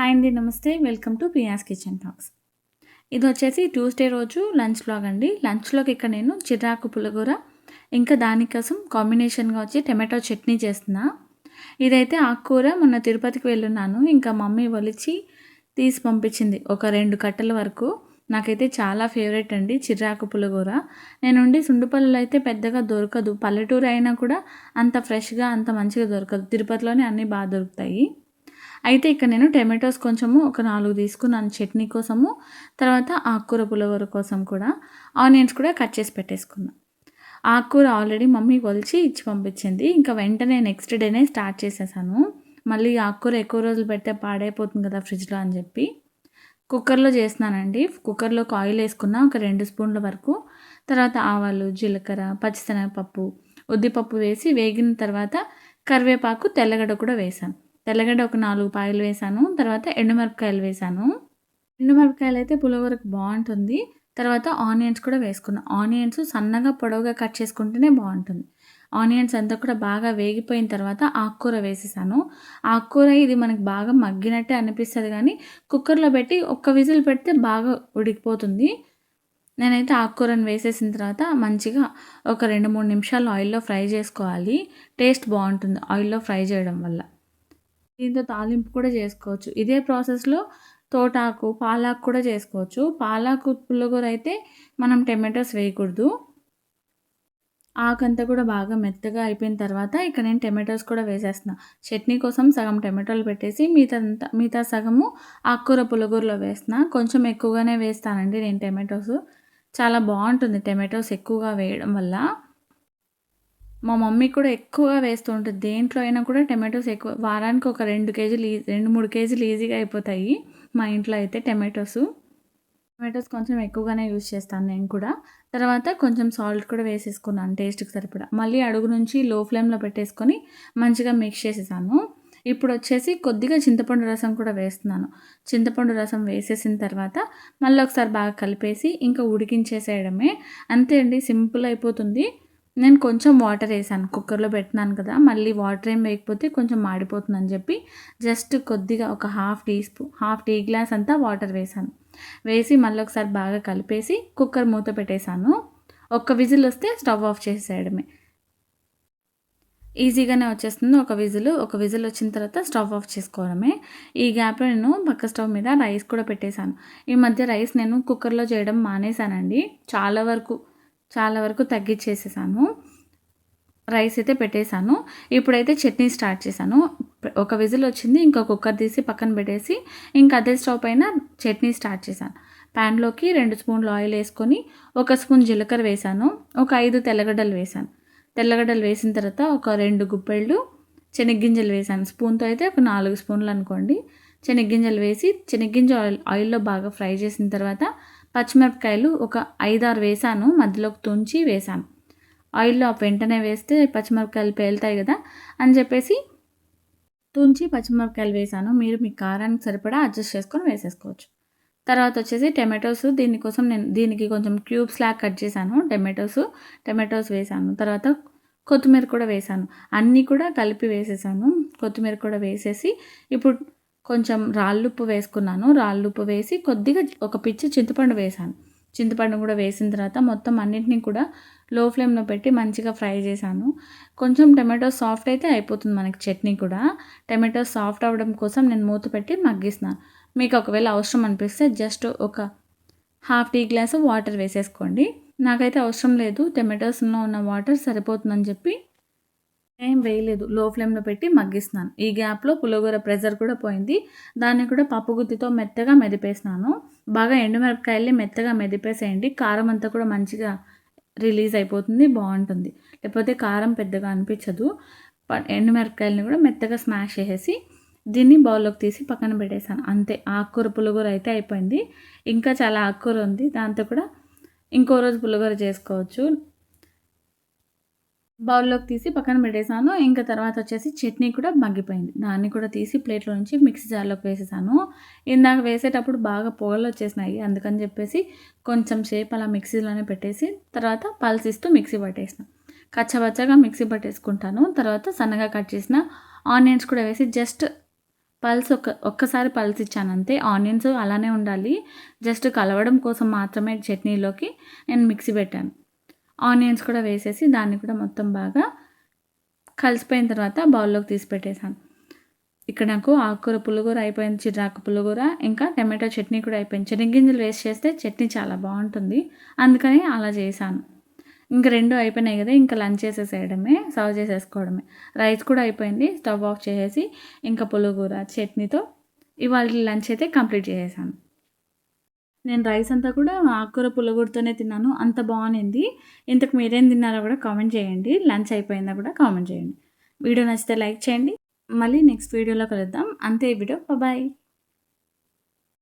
Hi అండి నమస్తే. Welcome to Piya's kitchen talks. ఇది వచ్చేసి ట్యూస్డే రోజు లంచ్ బ్లాగ్ అండి. లంచ్లోకి ఇక్కడ నేను చిరాకు పులగూర ఇంకా దానికోసం కాంబినేషన్గా వచ్చి టమాటో చట్నీ చేస్తున్నా. ఇదైతే ఆకుకూర మొన్న తిరుపతికి వెళ్ళున్నాను. ఇంకా మమ్మీ ఒలిచి తీసి పంపించింది ఒక రెండు కట్టల వరకు. నాకైతే చాలా ఫేవరెట్ అండి చిర్రాకు పులగూర. నేనుండి సుండుపల్లిలో అయితే పెద్దగా దొరకదు. పల్లెటూరు అయినా కూడా అంత ఫ్రెష్గా అంత మంచిగా దొరకదు. తిరుపతిలోనే అన్నీ బాగా దొరుకుతాయి. అయితే ఇక్కడ నేను టమాటోస్ కొంచెము ఒక నాలుగు తీసుకున్నాను చట్నీ కోసము తర్వాత ఆకుకూర పులగూర కోసం కూడా. ఆనియన్స్ కూడా కట్ చేసి పెట్టేసుకున్నాను ఆకుకూర ఆల్రెడీ మమ్మీ కొలిచి ఇచ్చి పంపించింది. ఇంకా వెంటనే నెక్స్ట్ డేనే స్టార్ట్ చేసేసాను. మళ్ళీ ఆకుకూర ఎక్కువ రోజులు పెడితే పాడైపోతుంది కదా ఫ్రిడ్జ్లో అని చెప్పి. కుక్కర్లో చేస్తున్నానండి. కుక్కర్లోకి ఆయిల్ వేసుకున్న ఒక రెండు స్పూన్ల వరకు. తర్వాత ఆవాలు జీలకర్ర పచ్చిశనగపప్పు ఉద్దిపప్పు వేసి వేగిన తర్వాత కరివేపాకు తెల్లగడ్డ కూడా వేసాను. తెల్లగడ్డ ఒక నాలుగు పాయలు వేసాను తర్వాత ఎండుమిరపకాయలు వేసాను. ఎండుమిరపకాయలు అయితే పులిహోరకు బాగుంటుంది. తర్వాత ఆనియన్స్ కూడా వేసుకున్నాను ఆనియన్స్ సన్నగా పొడవుగా కట్ చేసుకుంటేనే బాగుంటుంది. ఆనియన్స్ అంతా కూడా బాగా వేగిపోయిన తర్వాత ఆకుకూర వేసేసాను. ఆకుకూర ఇది మనకు బాగా మగ్గినట్టే అనిపిస్తుంది కానీ కుక్కర్లో పెట్టి ఒక్క విజిల్ పెడితే బాగా ఉడికిపోతుంది. నేనైతే ఆకుకూరను వేసేసిన తర్వాత మంచిగా ఒక రెండు మూడు నిమిషాలు ఆయిల్లో ఫ్రై చేసుకోవాలి. టేస్ట్ బాగుంటుంది ఆయిల్లో ఫ్రై చేయడం వల్ల. దీంతో తాలింపు కూడా చేసుకోవచ్చు. ఇదే ప్రాసెస్లో తోటాకు పాలాకు కూడా చేసుకోవచ్చు. పాలాకు పుల్లగూర అయితే మనం టమాటోస్ వేయకూడదు. ఆకంతా కూడా బాగా మెత్తగా అయిపోయిన తర్వాత ఇక్కడ నేను టమాటోస్ కూడా వేసేస్తున్నా. చట్నీ కోసం సగం టమాటోలు పెట్టేసి మిగతా మిగతా సగము ఆకుకూర పులగూరలో వేస్తున్నా. కొంచెం ఎక్కువగానే వేస్తానండి నేను టమాటోస్. చాలా బాగుంటుంది టమాటోస్ ఎక్కువగా వేయడం వల్ల. మా మమ్మీ కూడా ఎక్కువగా వేస్తూ ఉంటుంది. దేంట్లో అయినా కూడా టమాటోస్ ఎక్కువ వారానికి ఒక రెండు కేజీలు రెండు మూడు కేజీలు ఈజీగా అయిపోతాయి మా ఇంట్లో అయితే టమాటోస్. టమాటోస్ కొంచెం ఎక్కువగానే యూజ్ చేస్తాను నేను కూడా. తర్వాత కొంచెం సాల్ట్ కూడా వేసేసుకున్నాను టేస్ట్కి సరిపడా. మళ్ళీ అడుగు నుంచి లో ఫ్లేమ్లో పెట్టేసుకొని మంచిగా మిక్స్ చేసేసాను. ఇప్పుడు వచ్చేసి కొద్దిగా చింతపండు రసం కూడా వేస్తున్నాను. చింతపండు రసం వేసేసిన తర్వాత మళ్ళీ ఒకసారి బాగా కలిపేసి ఇంకా ఉడికించేసేయడమే. అంతే అండి సింపుల్ అయిపోతుంది. నేను కొంచెం వాటర్ వేసాను కుక్కర్లో పెట్టినాను కదా మళ్ళీ వాటర్ ఏం వేయకపోతే కొంచెం మాడిపోతుందని చెప్పి జస్ట్ కొద్దిగా ఒక half teaspoon half tea glass అంతా వాటర్ వేసాను. వేసి మళ్ళీ ఒకసారి బాగా కలిపేసి కుక్కర్ మూత పెట్టేశాను. ఒక్క విజిల్ వస్తే స్టవ్ ఆఫ్ చేసేయడమే. ఈజీగానే వచ్చేస్తుంది ఒక విజిల్. ఒక విజిల్ వచ్చిన తర్వాత స్టవ్ ఆఫ్ చేసుకోవడమే. ఈ గ్యాప్లో నేను పక్క స్టవ్ మీద రైస్ కూడా పెట్టేశాను. ఈ మధ్య రైస్ నేను కుక్కర్లో చేయడం మానేశానండి. చాలా వరకు చాలా వరకు తగ్గించేసేసాను. రైస్ అయితే పెట్టేశాను. ఇప్పుడైతే చట్నీ స్టార్ట్ చేశాను. ఒక విజిల్ వచ్చింది ఇంకా కుక్కర్ తీసి పక్కన పెట్టేసి ఇంకా అదే స్టవ్ పైన చట్నీ స్టార్ట్ చేశాను. ప్యాన్లోకి రెండు స్పూన్లు ఆయిల్ వేసుకొని ఒక స్పూన్ జీలకర్ర వేసాను ఒక ఐదు తెల్లగడ్డలు వేసాను తెల్లగడ్డలు వేసిన తర్వాత ఒక రెండు గుప్పెళ్ళు శనగ్గింజలు వేసాను స్పూన్తో అయితే ఒక నాలుగు స్పూన్లు అనుకోండి. శనగ్గింజలు వేసి శనగ్గింజ ఆయిల్ ఆయిల్లో బాగా ఫ్రై చేసిన తర్వాత పచ్చిమిరపకాయలు ఒక ఐదారు వేసాను. మధ్యలోకి తుంచి వేసాను. ఆయిల్లో వెంటనే వేస్తే పచ్చిమిరపకాయలు పేలుతాయి కదా అని చెప్పేసి తుంచి పచ్చిమిరపకాయలు వేసాను. మీరు మీ కారానికి సరిపడా అడ్జస్ట్ చేసుకొని వేసేసుకోవచ్చు. తర్వాత వచ్చేసి టమాటోస్. దీనికోసం నేను దీనికి కొంచెం క్యూబ్స్ లాగా కట్ చేశాను. టమాటోస్ టమాటోస్ వేసాను. తర్వాత కొత్తిమీర కూడా వేసాను. అన్నీ కూడా కలిపి వేసేసాను. కొత్తిమీర కూడా వేసేసి ఇప్పుడు కొంచెం రాళ్ళుప్పు వేసుకున్నాను. రాళ్ళుప్పు వేసి కొద్దిగా ఒక పిచ్చి చింతపండు వేసాను. చింతపండు కూడా వేసిన తర్వాత మొత్తం అన్నింటినీ కూడా లో ఫ్లేమ్లో పెట్టి మంచిగా ఫ్రై చేశాను. కొంచెం టమాటో సాఫ్ట్ అయితే అయిపోతుంది మనకి చట్నీ కూడా. టమాటో సాఫ్ట్ అవ్వడం కోసం నేను మూత పెట్టి మగ్గిస్తున్నాను మీకు ఒకవేళ అవసరం అనిపిస్తే జస్ట్ ఒక హాఫ్ టీ గ్లాస్ వాటర్ వేసేసుకోండి. నాకైతే అవసరం లేదు. టమాటోస్లో ఉన్న వాటర్ సరిపోతుందని చెప్పి ఏం వేయలేదు. లో ఫ్లేమ్లో పెట్టి మగ్గిస్తున్నాను. ఈ గ్యాప్లో పులిహోర ప్రెజర్ కూడా పోయింది. దాన్ని కూడా పప్పు గుత్తితో మెత్తగా మెదిపేసినాను. బాగా ఎండుమిరపకాయల్ని మెత్తగా మెదిపేసేయండి. కారం అంతా కూడా మంచిగా రిలీజ్ అయిపోతుంది బాగుంటుంది. లేకపోతే కారం పెద్దగా అనిపించదు. ఎండుమిరపకాయలని కూడా మెత్తగా స్మాష్ చేసేసి దీన్ని బౌల్లోకి తీసి పక్కన పెట్టేశాను. అంతే. ఆకుకూర పులిగూర అయితే అయిపోయింది. ఇంకా చాలా ఆకుకూర ఉంది. దాంతో కూడా ఇంకో రోజు పులిగూర చేసుకోవచ్చు. బౌల్లోకి తీసి పక్కన పెట్టేశాను. ఇంకా తర్వాత వచ్చేసి చట్నీ కూడా మగ్గిపోయింది. దాన్ని కూడా తీసి ప్లేట్లో నుంచి మిక్సీ జార్లోకి వేసేసాను. ఇందాక వేసేటప్పుడు బాగా పొగలు వచ్చేసినాయి. అందుకని చెప్పేసి కొంచెం సేపు అలా మిక్సీలోనే పెట్టేసి తర్వాత పల్సిస్తూ మిక్సీ పట్టేసిన. కచ్చబచ్చగా మిక్సీ పట్టేసుకుంటాను. తర్వాత సన్నగా కట్ చేసిన ఆనియన్స్ కూడా వేసి జస్ట్ పల్స్ ఒక ఒక్కసారి పల్స్ ఇచ్చాను అంతే. ఆనియన్స్ అలానే ఉండాలి. జస్ట్ కలవడం కోసం మాత్రమే చట్నీలోకి నేను మిక్సీ పెట్టాను. ఆనియన్స్ కూడా వేసేసి దాన్ని కూడా మొత్తం బాగా కలిసిపోయిన తర్వాత బౌల్లోకి తీసి పెట్టేశాను. ఇక్కడ నాకు ఆకుకూర పుల్లగూర అయిపోయింది చిరాకు పుల్లగూర ఇంకా టమాటో చట్నీ కూడా అయిపోయింది. చెనిగ్గింజలు వేస్ట్ చేస్తే చట్నీ చాలా బాగుంటుంది. అందుకని అలా చేశాను. ఇంకా రెండు అయిపోయినాయి కదా ఇంకా లంచ్ చేసేసేయడమే సర్వ్ చేసేసుకోవడమే. రైస్ కూడా అయిపోయింది స్టవ్ ఆఫ్ చేసేసి ఇంకా పుల్లగూర చట్నీతో ఇవాళ లంచ్ అయితే కంప్లీట్ చేసేసాను. నేను రైస్ అంతా కూడా ఆకుకూర పుల్లగూరతోనే తిన్నాను. అంత బాగుంది ఇంతకు మీరేం తిన్నారో కూడా కామెంట్ చేయండి. లంచ్ అయిపోయిందా కూడా కామెంట్ చేయండి. వీడియో నచ్చితే లైక్ చేయండి. మళ్ళీ నెక్స్ట్ వీడియోలో కలుద్దాం. అంతే ఈ వీడియో. బాయ్.